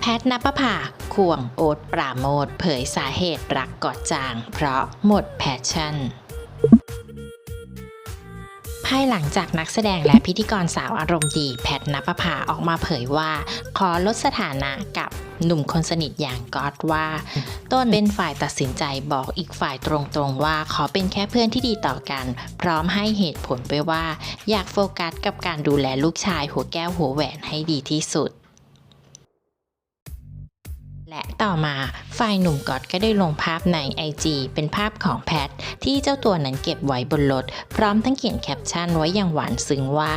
แพทนปภาควงโอ๊ตปราโมทเผยสาเหตุรักกอดจาง เพราะหมดแพชชั่นภายหลังจากนักแสดงและพิธีกรสาวอารมณ์ดี แพทนปภาออกมาเผยว่า ขอลดสถานะกับหนุ่มคนสนิทอย่างก๊อตว่า ต้นเป็นฝ่ายตัดสินใจบอกอีกฝ่ายตรงๆว่าขอเป็นแค่เพื่อนที่ดีต่อกัน พร้อมให้เหตุผลไปว่า อยากโฟกัสกับการดูแลลูกชายหัวแก้วหัวแหวนให้ดีที่สุด และต่อมาฝ่ายหนุ่มก๊อตก็ได้ลงภาพใน IG เป็นภาพของแพท ที่เจ้าตัวนั้นเก็บไว้บนรถ พร้อมทั้งเขียนแคปชั่นไว้อย่างหวานซึ้งว่า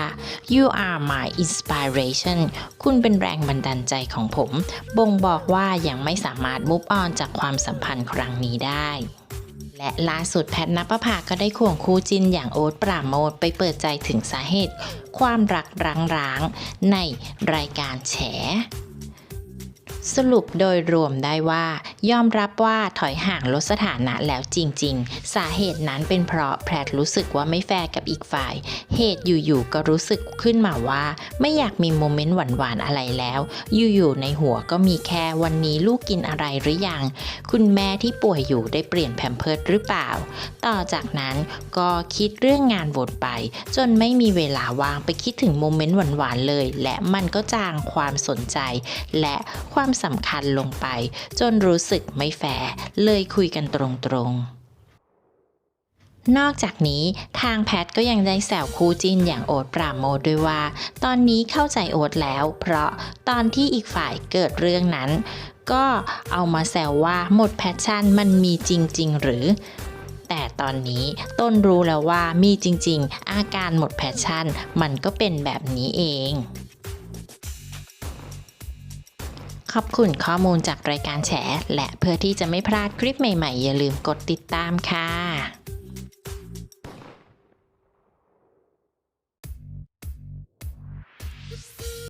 you are my inspiration คุณเป็นแรงบันดาลใจของผม บ่งบอกว่ายังไม่สามารถมุ v ออนจากความสัมพันธ์ครั้งนี้ได้และล่าสุดแพทนับประภาก็ได้ควงคู่จินอย่างโอ๊ตปราโมทไปเปิดใจถึงสาเหตุ ความรักร้างๆในรายการแฉ สรุปโดยรวมได้ว่า ยอมรับว่าถอยห่างลดสถานะแล้วจริง ๆ สาเหตุนั้นเป็นเพราะแพทรู้สึกว่าไม่แฟร์กับอีกฝ่าย เหตุอยู่ๆก็รู้สึกขึ้นมาว่า ไม่อยากมีโมเมนต์หวานๆอะไรแล้ว อยู่ๆในหัวก็มีแค่วันนี้ลูกกินอะไรหรือยัง คุณแม่ที่ป่วยอยู่ได้เปลี่ยนแผ่นเพิร์ดหรือเปล่า ต่อจากนั้นก็คิดเรื่องงานวนไป จนไม่มีเวลาว่างไปคิดถึงโมเมนต์หวานๆเลย และมันก็จางความสนใจ และความสำคัญลงไป จนรู้สึกไม่แฟร์เลยคุยกันตรงๆนอกจากนี้ทางแพทก็ยังได้แซวคู่จิ้นอย่างโอ๊ตปราโมทด้วยว่า ตอนนี้เข้าใจโอ๊ตแล้ว เพราะตอนที่อีกฝ่ายเกิดเรื่องนั้น ก็เอามาแซวว่าหมดแพชชั่นมันมีจริง ๆ หรือ แต่ตอนนี้ต้นรู้แล้วว่ามีจริง ๆ อาการหมดแพชชั่น มันก็เป็นแบบนี้เอง ขอบคุณข้อมูลจากรายการแฉและเพื่อที่จะไม่พลาดคลิปใหม่ๆ อย่าลืมกดติดตามค่ะ